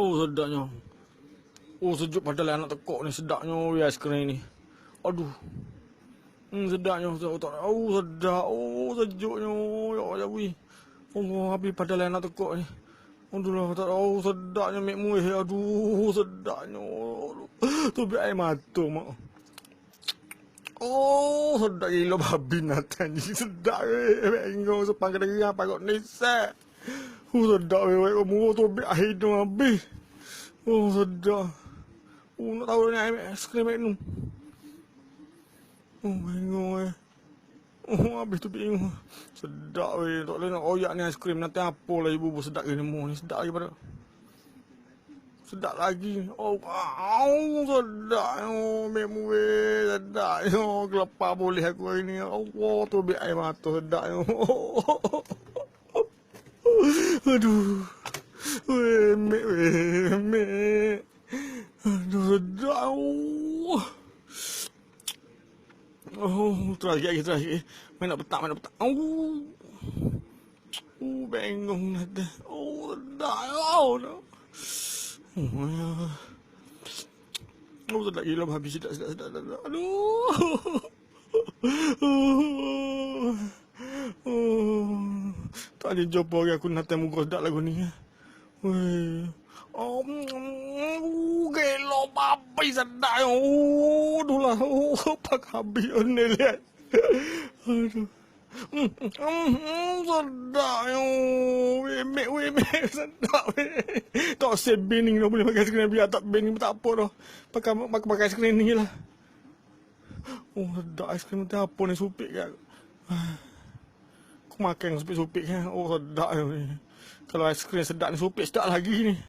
Oh sedapnya. Oh sejuk padahal anak tekok ni sedapnya weh aiskrim ni. Aduh. Hmm sedapnya sedap tak. Oh sedap. Oh sejuknya. Ya Allah weh. Oh habis padahal anak tekok ni. Aduh lah tak oh sedapnya mek muih. Aduh sedapnya. Tu biar air mata mak. Oh sedap gila babi natan ni. Sedap weh. Bengong sepang kena geram pagok nisak. Oh sedap weh. Weh kamu tu biar air tu habis. Oh sedap. Oh nak tahu ni air aiskrim ni. Oh bingung eh. Oh habis tu bingung. Sedap weh. Tak boleh nak oyak ni aiskrim. Nanti apa lah ibu bu sedap ni mu ni. Sedap lagi pada. Sedap lagi. Oh, au, sedap. Oh, memu weh. Sedap. Oh, kelepar boleh aku hari ni. Allah tu biar air mata sedap. Oh. Aduh. Weh, mek weh. Mek. Aduh, sedap. Oh. Terus lagi, terus lagi. Main nak petak, main nak petak. Oh. Oh, bengong nanti. Oh, dah. Oh, no. Oh, ya. Oh, sedap gila habis sedap, sedap, sedap, sedap. Aduh. Oh. Oh. Tak ada jumpa lagi aku nak temu sedap lagu ni. Weh. Oh, mm, gelo babi sedap. Oh, aduh lah. Oh, pak habis ni lihat. Aduh. Hmm, hmm, hmm, sedap yo. Wemek, wemek, sedap. Tak save bening dah boleh pakai skrin biar tak bening tak apa dah. Pakai pakai, pakai skrin ni lah. Oh, sedap aiskrim tu apa ni supik kan. Aku makan supik-supik kan. Oh, sedap yo. Kalau aiskrim sedap ni supik sedap lagi ni.